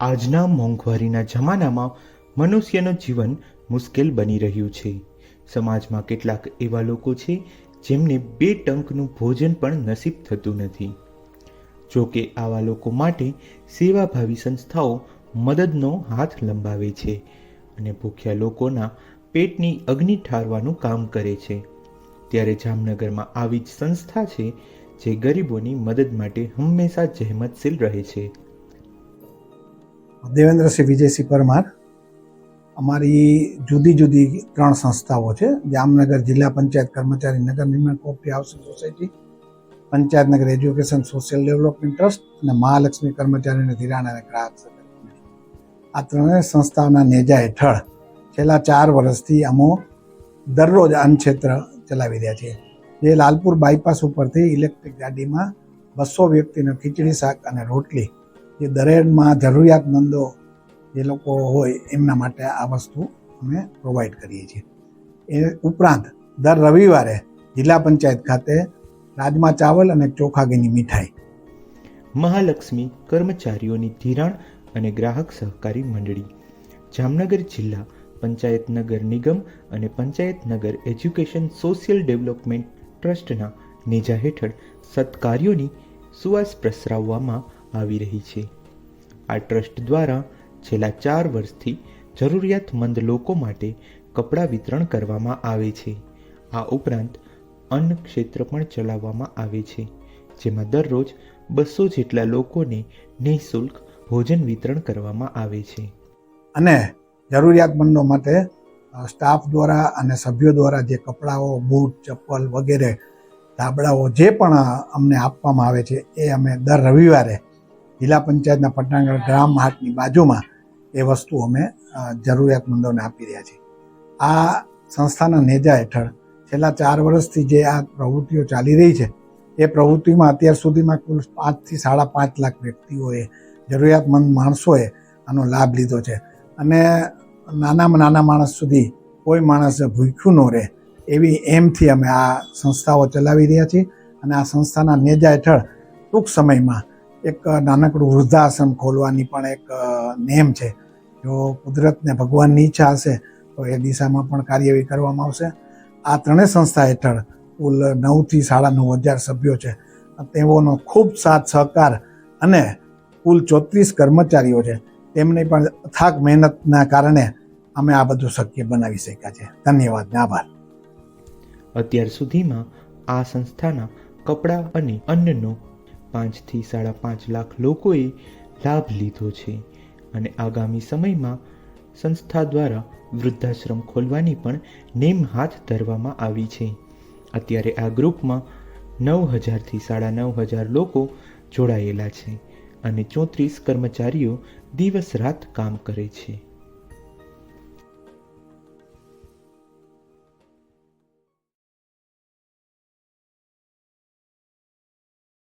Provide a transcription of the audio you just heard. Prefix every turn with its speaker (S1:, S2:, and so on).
S1: આજના મોંઘવારીના જમાનામાં મનુષ્યનું જીવન મુશ્કેલ બની રહ્યું છે. સમાજમાં કેટલાક એવા લોકો છે જેમને બે ટંકનું ભોજન પણ નસીબ થતું નથી. જો કે આવા લોકો માટે સેવાભાવી સંસ્થાઓ મદદનો હાથ લંબાવે છે અને ભૂખ્યા લોકોના પેટની અગ્નિ ઠારવાનું કામ કરે છે. ત્યારે જામનગરમાં આવી જ સંસ્થા છે જે ગરીબોની મદદ માટે હંમેશા જહેમતશીલ રહે છે.
S2: દેવેન્દ્રસિંહ વિજયસિંહ પરમાર. અમારી જુદી જુદી ત્રણ સંસ્થાઓ છે. જામનગર જિલ્લા Panchayat Karmachari Nagar Nirman cooperative housing society Panchayatnagar education social development trust અને મહાલક્ષ્મી કર્મચારીને ધિરાણ અને ગ્રાહક આ ત્રણેય સંસ્થાઓના નેજા હેઠળ છેલ્લા ચાર વર્ષથી અમો દરરોજ અન્ન ક્ષેત્ર ચલાવી રહ્યા છીએ. જે લાલપુર બાયપાસ ઉપરથી ઇલેક્ટ્રિક ગાડીમાં બસો વ્યક્તિને ખીચડી શાક અને રોટલી જે દરેકમાં જરૂરિયાતમંદો જે લોકો હોય એમના માટે આ વસ્તુ અમે પ્રોવાઈડ કરીએ છીએ. એ ઉપરાંત દર રવિવારે જિલ્લા પંચાયત ખાતે રાજમા ચાવલ અને ચોખાગીની મીઠાઈ.
S1: મહાલક્ષ્મી કર્મચારીઓની ધિરાણ અને ગ્રાહક સહકારી મંડળી. જામનગર જિલ્લા પંચાયત નગર નિગમ અને પંચાયત નગર એજ્યુકેશન સોશિયલ ડેવલપમેન્ટ ટ્રસ્ટના નેજા હેઠળ સત્કાર્યોની સુવાસ પ્રસરાવવામાં આવી રહી છે. આ ટ્રસ્ટ દ્વારા છેલ્લા ચાર વર્ષથી જરૂરિયાતમંદ લોકો માટે કપડાં વિતરણ કરવામાં આવે છે. આ ઉપરાંત અન્ન ક્ષેત્ર પણ ચલાવવામાં આવે છે, જેમાં દરરોજ બસો જેટલા લોકોને નિઃશુલ્ક ભોજન વિતરણ કરવામાં આવે છે.
S2: અને જરૂરિયાતમંદો માટે સ્ટાફ દ્વારા અને સભ્યો દ્વારા જે કપડાઓ, બૂટ, ચપ્પલ વગેરે, ધાબળાઓ જે પણ અમને આપવામાં આવે છે, એ અમે દર રવિવારે જિલ્લા પંચાયતના પટનાગર ગ્રામ હાટની બાજુમાં એ વસ્તુ અમે જરૂરિયાતમંદોને આપી રહ્યા છીએ. આ સંસ્થાના નેજા હેઠળ છેલ્લા ચાર વર્ષથી જે આ પ્રવૃત્તિઓ ચાલી રહી છે, એ પ્રવૃત્તિમાં અત્યાર સુધીમાં કુલ પાંચથી સાડા પાંચ લાખ વ્યક્તિઓએ, જરૂરિયાતમંદ માણસોએ આનો લાભ લીધો છે. અને નાનામાં નાના માણસ સુધી કોઈ માણસ ભૂખ્યું ન રહે, એવી એમથી અમે આ સંસ્થાઓ ચલાવી રહ્યા છીએ. અને આ સંસ્થાના નેજા હેઠળ ટૂંક સમયમાં એક નાનકડું વૃદ્ધાશ્રમ ખોલવાની પણ એક નેમ છે. જો કુદરતને ભગવાનની ઈચ્છા હશે, તો એ દિશામાં પણ કાર્યવાહી કરવામાં આવશે. આ ત્રણેય સંસ્થા હેઠળ કુલ નવથી સાડા નવ હજાર સભ્યો છે. તેઓનો ખૂબ સાથ, સહકાર અને કુલ ચોત્રીસ કર્મચારીઓ છે. તેમની પણ અથાગ મહેનતના કારણે અમે આ બધું શક્ય બનાવી શક્યા છે. ધન્યવાદ ને આભાર.
S1: અત્યાર સુધીમાં આ સંસ્થાના કપડાં અને અન્નનો પાંચથી સાડા પાંચ લાખ લોકોએ લાભ લીધો છે અને આગામી સમયમાં સંસ્થા દ્વારા વૃદ્ધાશ્રમ ખોલવાની પણ નેમ હાથ ધરવામાં આવી છે. અત્યારે આ ગ્રુપમાં નવ હજારથી સાડા નવ હજાર લોકો જોડાયેલા છે અને ચોત્રીસ કર્મચારીઓ દિવસ રાત કામ કરે છે.